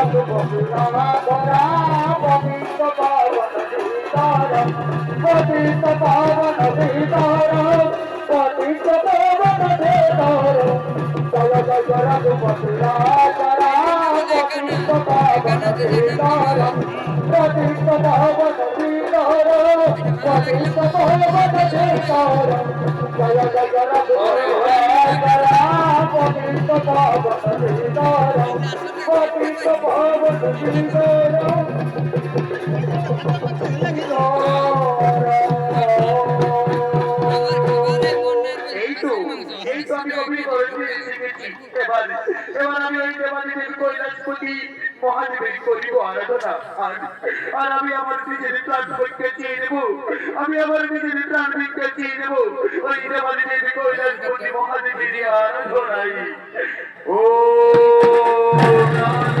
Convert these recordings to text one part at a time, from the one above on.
জয় রঘুপতি রাজা পতিত এবার আমি এই দেবাদি দেবী কৈলাসপতি মহাদেবের করিব আরাধনা। আর আমি আমার নিজের প্রাণ ভিক্ষা চেয়ে নেব। আমি আমার নিজের প্রাণ ভিক্ষা চেয়ে নেব। ওই দেবাদি দেবী কৈলাসপতি মহাদেবের আরাধনাই ও নমঃ।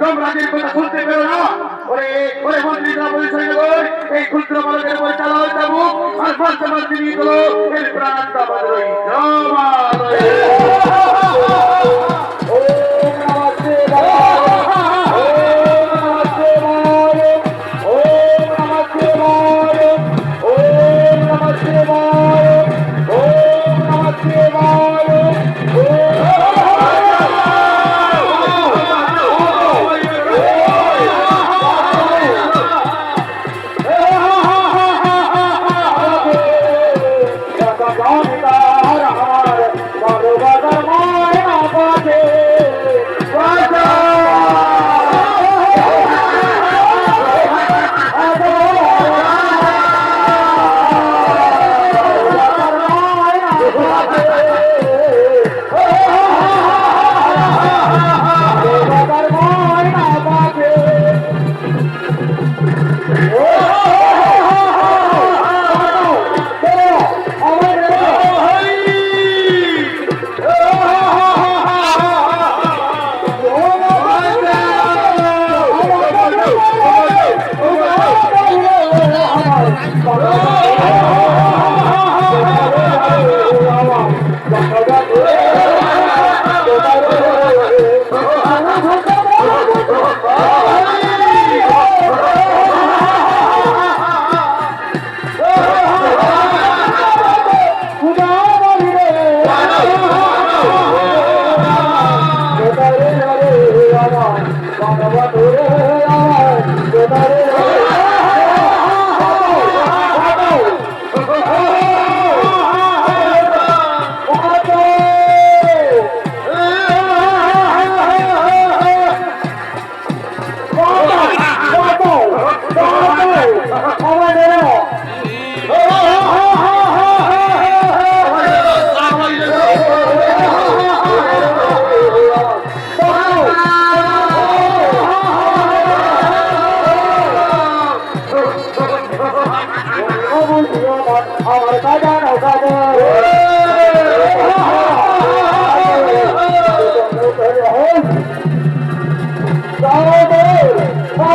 বালক সম্রাটের কথা শুনতে পেল না। ওরে ওরে মন্ত্রী সেনাপতি সৈন্যগণ এই ক্ষুদ্র বালকের উপর চাবুক, আর Agora,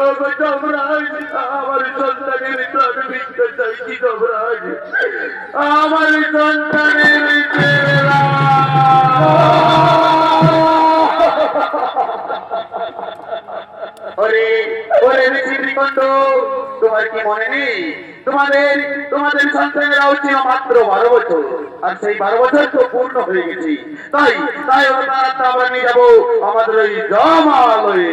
ও যমরাজ আমার সন্তানের প্রাণ ভিক্ষা চাইছি যমরাজ আমার সন্তানের তোমার কি মনে নেই? তোমাদের তোমাদের সন্তানেরাও ছিল মাত্র বারো বছর, আর সেই বারো বছর তো পূর্ণ হয়ে গেছে। তাই তাই আমরা যাব আমাদের ওই জমালয়ে।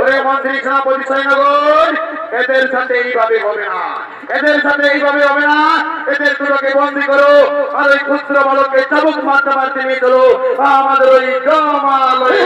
ওরে মন্ত্রী সেনাপতি সৈন্যগণ এদের সাথে এইভাবে হবে না। এদের সাথে এইভাবে হবে না। এদের দুটোকে বন্দি করো আর ওই ক্ষুদ্র বালককে চাবুক মারতে মারতে নিয়ে চলো। আমাদের ওই জমালয়ে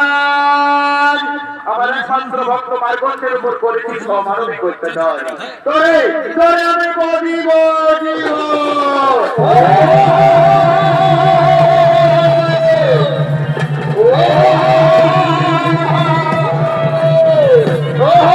সমাজ আমাদের সন্ত উপর করেছি সমারোহ করতে নয় তোরে তোরে